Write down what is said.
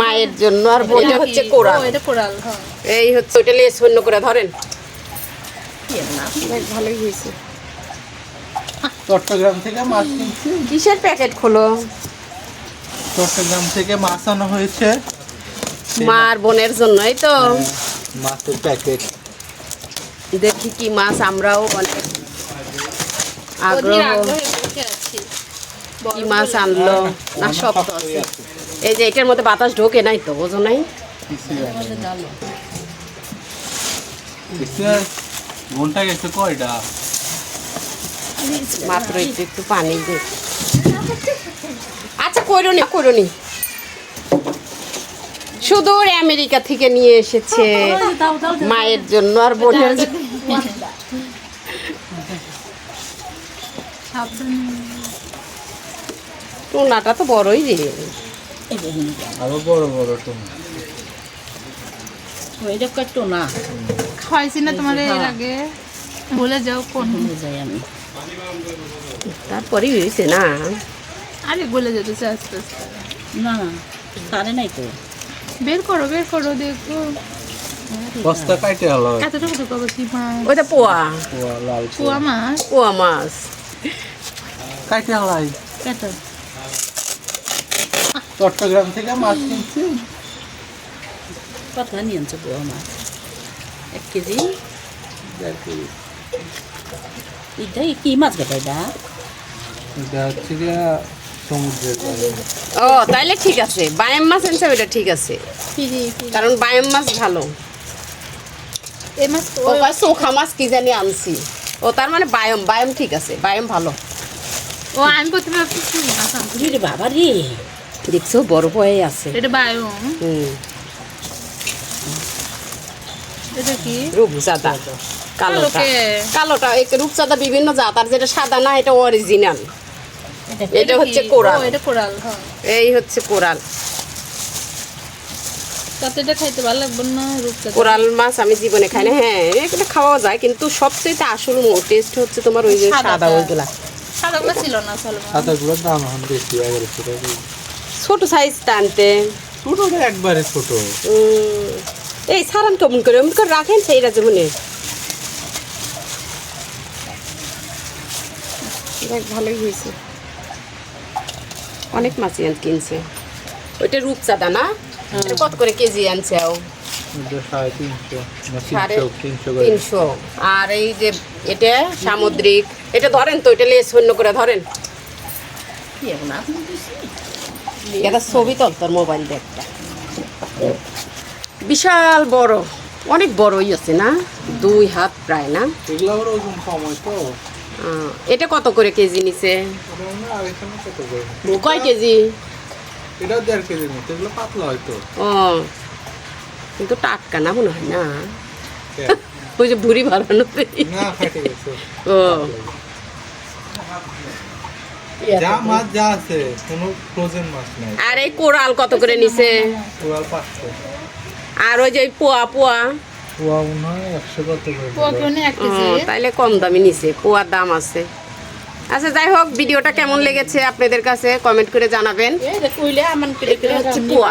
মায়ের জন্য আর এটা হচ্ছে কোরাল। এটা কোরাল হ্যাঁ। এই হচ্ছে ওইটা লেস শূন্য করে ধরেন। ভালোই হয়েছে। চট্টগ্রাম থেকে মাছ কিনছি। কিসের প্যাকেট খোলো? চট্টগ্রাম থেকে মাছ আনা হয়েছে। মার বোনের জন্য এই তো মাছের প্যাকেট। দেখি কি মাছ আমরাও অনেক আগ্রহ। আগ্রহে? কি মাছ আনলো? না সব তো আছে। এই যে এটার মধ্যে বাতাস ঢোকে নাই তো বোঝো নাই? ঘণ্টা গেছে কয়টা? মাত্র একটু একটু পানি দে। আচ্ছা করুনি করুনি সুদূর আমেরিকা থেকে নিয়ে এসেছে মায়ের জন্য আর বোনের জন্য। টুনাটা তো বড়ই রে আরও বড় বড় এটা কত না খাইছি না তোমার এর আগে। বলে যাও কোন। যাই আমি। তারপরেই হয়েছে না? আরে বলে যেতেছে আস্তে আস্তে। না না নাই তো বের করো বের করো দেখো। বস্তা কাটে হলো এতটুকু কি মাছ পোয়া। পোয়া লাল পোয়া মাছ? পোয়া মাছ। কাটে। হলাই চট্টগ্রাম থেকে মাছ কিনছি। কত নিয়ে আনছো পোয়া মাছ। এক কেজি দেড় কেজি। এটা কি মাছ কেটে এটা? এটা হচ্ছে সমুদ্রের ও তাইলে ঠিক আছে। বায়াম মাছ আনছে ওইটা ঠিক আছে। কারণ বায়াম মাছ ভালো। এই মাছ ও চোখা মাছ কি জানি আনছি। ও তার মানে বায়ম বায়ম ঠিক আছে। বায়ম ভালো। ও আমি প্রথমে বাবা রে। দেখছ বরফ হয়ে আছে। এটা বায়ুম হুম। এটা কি? রূপচাঁদা। কালোটা। কালোটা বিভিন্ন জাত আর যেটা সাদা না এটা অরিজিনাল এটা হচ্ছে কোরাল। এটা কোরাল হ্যাঁ। এই হচ্ছে কোরাল। এটা খাইতে ভালো লাগবে না রূপচাঁদা? কোরাল মাছ আমি জীবনে খাই না। হ্যাঁ এটা খাওয়া যায় কিন্তু সবচেয়ে আসল টেস্ট হচ্ছে তোমার ওই যে সাদা ওইগুলা। সাদাগুলো ছিল না সাদাগুলোর দাম বেশি। ছোট সাইজ টানতে ছোটটা একবারে ছোট। এই সারান কেমন করে? অমন করে রাখেন সেইটা যেমন দেখ ভালোই হয়েছে। অনেক মাছই আন কিনছে। ওইটা রূপচাঁদা না কত করে কেজি আনছে ও? তিনশো। আর এই যে এটা সামুদ্রিক। এটা ধরেন তো এটা লেস অন্য করে ধরেন। এটা ছবি তোল তোর মোবাইল দেখটা বিশাল বড় অনেক বড়ই আছে না? দুই হাত প্রায় না? এটা কত করে কেজি নিছে? কয় কেজি? এটাও দেড় কেজির মতো এগুলো পাতলা হয়তো ও কিন্তু টাটকা না মনে হয় না? ওই যে ভুড়ি বাড়ানো না ও। যা মাছ যা আছে কোনো ফ্রোজেন মাছ নাই। আর এই কোরাল কত করে নিছে? আর ওই যে ওই পোয়া পোয়া? পোয়া মনে হয় কত করে পোয়া কেজি? কম দামি নিছে পোয়ার দাম আছে। আচ্ছা যাই হোক ভিডিওটা কেমন লেগেছে আপনাদের কাছে কমেন্ট করে জানাবেন। কইলে আমার পোয়া।